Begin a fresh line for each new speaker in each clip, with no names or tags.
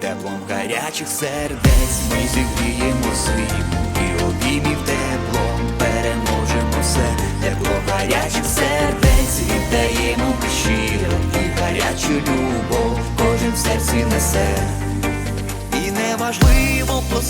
теплом гарячих сердець. Ми зігріємо зиму і обіймів теплом. Переможемо все, тепло гарячих сердець. Віддаємо щиро і гарячу любов. Кожен в серці несе. І неважливо по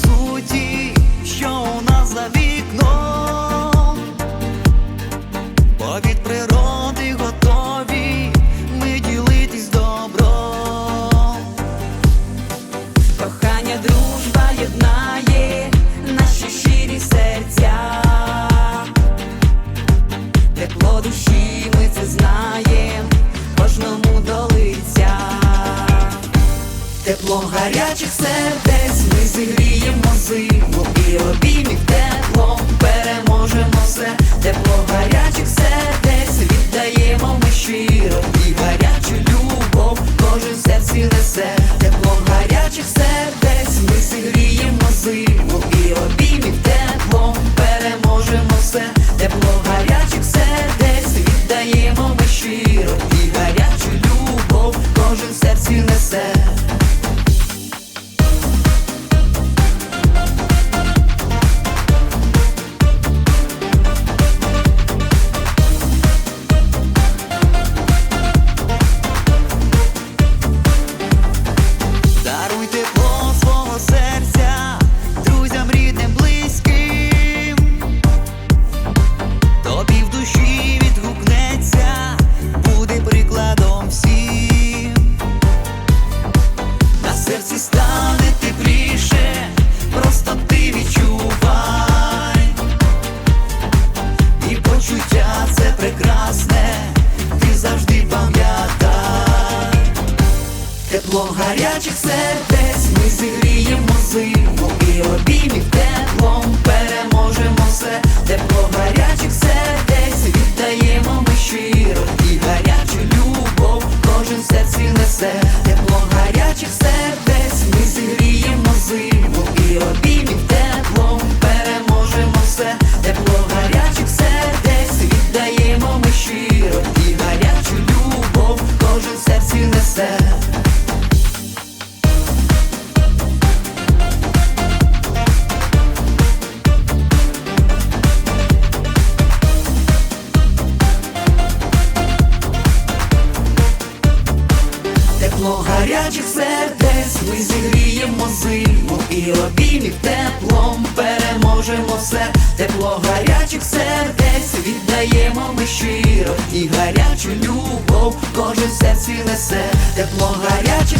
єднає наші щирі серця. Тепло душі ми це знаєм, кожному до лиця. Тепло гарячих сердець Тепло гарячих сердець Тепло гарячих сердець ми зігріємо зиму і обіймів теплом переможемо все. Тепло гарячих сердець віддаємо ми щиро і гарячу любов кожен серці несе. Тепло гарячих